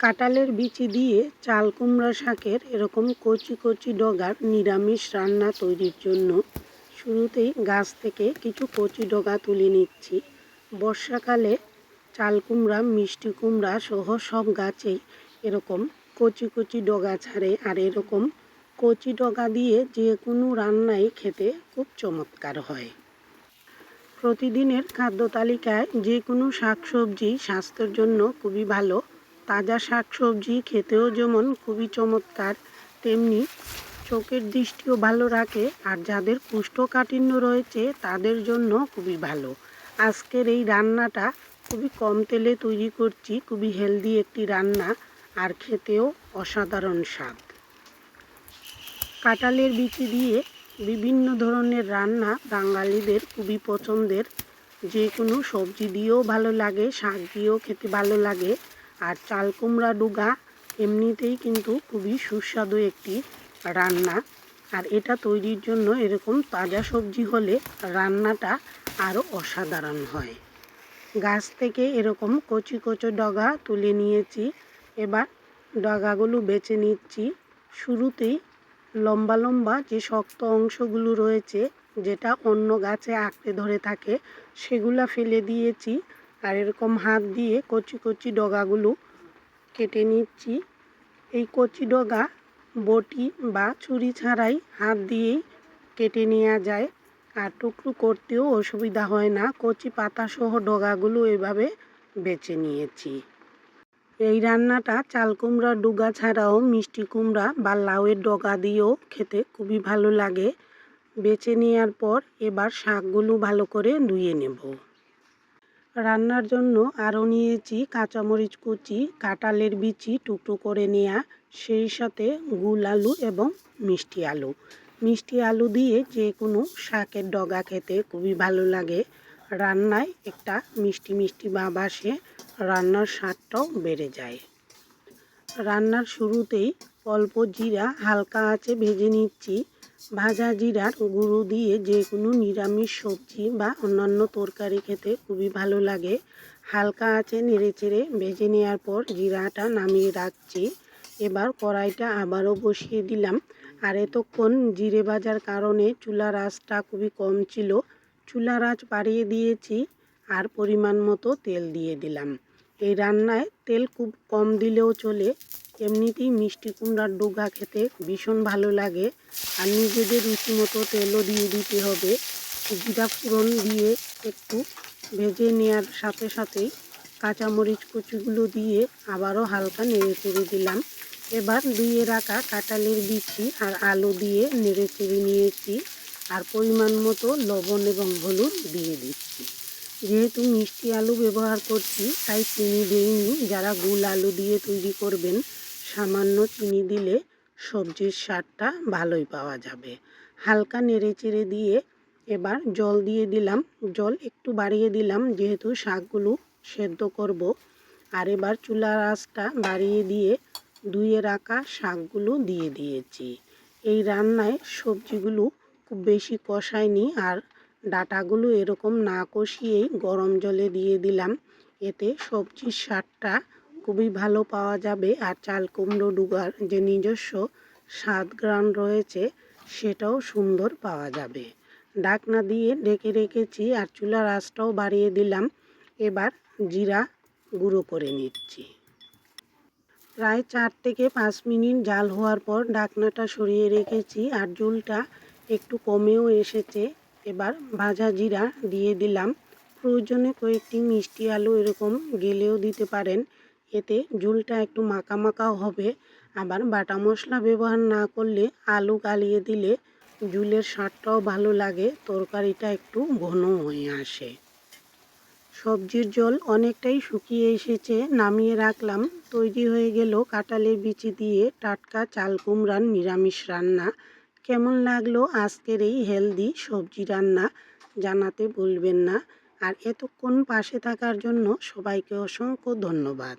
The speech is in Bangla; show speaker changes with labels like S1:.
S1: কাঁঠালের বিচি দিয়ে চাল কুমড়া শাকের এরকম কচি কচি ডগার নিরামিষ রান্না তৈরির জন্য শুরুতেই গাছ থেকে কিছু কচি ডগা তুলে নিচ্ছি। বর্ষাকালে চাল কুমড়া, মিষ্টি কুমড়া সহ সব গাছেই এরকম কচি কচি ডগা ছাড়ে আর এরকম কচি ডগা দিয়ে যে কোনো রান্নাই খেতে খুব চমৎকার হয়। প্রতিদিনের খাদ্য তালিকায় যে কোনো শাকসবজি স্বাস্থ্যের জন্য খুবই ভালো। তাজা শাকসবজি খেতেও যেমন খুবই চমৎকার, তেমনি চোখের দৃষ্টিও ভালো রাখে আর যাদের কুষ্ঠকাঠিন্য রয়েছে তাদের জন্য খুবই ভালো। আজকের এই রান্নাটা খুবই কম তেলে তৈরি করছি, খুবই হেলদি একটি রান্না আর খেতেও অসাধারণ স্বাদ। কাঁঠালের বিচি দিয়ে বিভিন্ন ধরনের রান্না বাঙালিদের খুবই পছন্দের। যে কোনো সবজি দিয়েও ভালো লাগে, শাক দিয়েও খেতে ভালো লাগে। আর চাল কুমড়া ডুগা এমনিতেই কিন্তু খুবই সুস্বাদু একটি রান্না। আর এটা তৈরির জন্য এরকম তাজা সবজি হলে রান্নাটা আরও অসাধারণ হয়। গাছ থেকে এরকম কচি কচি ডগা তুলে নিয়েছি। এবার ডগাগুলো বেছে নিচ্ছি। শুরুতেই লম্বা লম্বা যে শক্ত অংশগুলো রয়েছে, যেটা অন্য গাছে আঁকড়ে ধরে থাকে, সেগুলা ফেলে দিয়েছি। আর এরকম হাত দিয়ে কচি কচি ডগাগুলো কেটে নিচ্ছি। এই কচি ডগা, বটি বা ছুরি ছাড়াই হাত দিয়েই কেটে নেওয়া যায়। আর টুকরো করতেও অসুবিধা হয় না। কচি পাতাসহ ডগাগুলো এভাবে বেছে নিয়েছি। এই রান্নাটা চাল কুমড়া, ডুগা ছাড়াও মিষ্টি কুমড়া বা লাউয়ের ডগা দিয়েও খেতে খুবই ভালো লাগে। বেছে নেওয়ার পর এবার শাকগুলো ভালো করে ধুয়ে নেব। রান্নার জন্য আরও নিয়েছি কাঁচামরিচ কুচি, কাঁঠালের বিচি টুকরো করে নেওয়া সেই সাথে গুল আলু এবং মিষ্টি আলু। মিষ্টি আলু দিয়ে যে কোনো শাকের ডগা খেতে খুবই ভালো লাগে। রান্নায় একটা মিষ্টি মিষ্টি ভাব আসে, রান্নার স্বাদটাও বেড়ে যায়। রান্নার শুরুতেই অল্প জিরা হালকা আছে ভেজে নিচ্ছি। ভাজা জিরার গুঁড়ো দিয়ে যে কোনো নিরামিষ সবজি বা অন্যান্য তরকারি খেতে খুবই ভালো লাগে। হালকা আছে নেড়ে চেড়ে ভেজে নেওয়ার পর জিরাটা নামিয়ে রাখছি। এবার কড়াইটা আবারও বসিয়ে দিলাম। আর এতক্ষণ জিরে ভাজার কারণে চুলার আঁচটা খুবই কম ছিল। চুলার আঁচ বাড়িয়ে দিয়েছি। আর পরিমাণ মতো তেল দিয়ে দিলাম। এই রান্নায় তেল খুব কম দিলেও চলে, এমনিতেই মিষ্টি কুমড়ার ডোগা খেতে ভীষণ ভালো লাগে আর নিজেদের রুচি মতো তেলও দিয়ে দিতে হবে। জিরা ফোড়ন দিয়ে একটু ভেজে নেওয়ার সাথে সাথেই কাঁচামরিচ কুচিগুলো দিয়ে আবারও হালকা নেড়ে চেড়ে দিলাম। এবার ধুয়ে রাখা কাঁঠালের বিচি আর আলু দিয়ে নেড়ে চেড়ে নিয়েছি। আর পরিমাণ মতো লবণ এবং হলুদ দিয়ে দিচ্ছি। যেহেতু মিষ্টি আলু ব্যবহার করছি, তাই চিনি দিইনি। যারা গুল আলু দিয়ে তৈরি করবেন, সামান্য চিনি দিলে সবজির স্বাদটা ভালোই পাওয়া যাবে। হালকা নেড়ে চেড়ে দিয়ে এবার জল দিয়ে দিলাম। জল একটু বাড়িয়ে দিলাম, যেহেতু শাকগুলো সেদ্ধ করব। আর এবার চুলার আঁচটা বাড়িয়ে দিয়ে ধুয়ে রাখা শাকগুলো দিয়ে দিয়েছি। এই রান্নায় সবজিগুলো খুব বেশি কষায়নি আর ডাটাগুলো এরকম না কষিয়েই গরম জলে দিয়ে দিলাম। এতে সবজির স্বাদটা খুবই ভালো পাওয়া যাবে আর চাল কুমড়ো ডুগার যে নিজস্ব স্বাদ গ্রান রয়েছে সেটাও সুন্দর পাওয়া যাবে। ডাকনা দিয়ে ডেকে রেখেছি আর চুলার আঁচটাও বাড়িয়ে দিলাম। এবার জিরা গুঁড়ো করে নিচ্ছি। প্রায় চার থেকে পাঁচ মিনিট জাল হওয়ার পর ডাকনাটা সরিয়ে রেখেছি আর ঝোলটা একটু কমেও এসেছে। এবার ভাজা জিরা দিয়ে দিলাম। প্রয়োজনে কয়েকটি মিষ্টি আলু এরকম গেলেও দিতে পারেন। এতে ঝোলটা একটু মাখা মাখাও হবে। আবার বাটা মশলা ব্যবহার না করলে আলু গালিয়ে দিলে ঝুলের স্বাদটাও ভালো লাগে, তরকারিটা একটু ঘন হয়ে আসে। সবজির জল অনেকটাই শুকিয়ে এসেছে, নামিয়ে রাখলাম। তৈরি হয়ে গেল কাঁঠালের বিচি দিয়ে টাটকা চাল কুমড়ার নিরামিষ রান্না। কেমন লাগল আজকের এই হেলদি সবজি রান্না জানাতে ভুলবেন না। আর এতক্ষণ পাশে থাকার জন্য সবাইকে অসংখ্য ধন্যবাদ।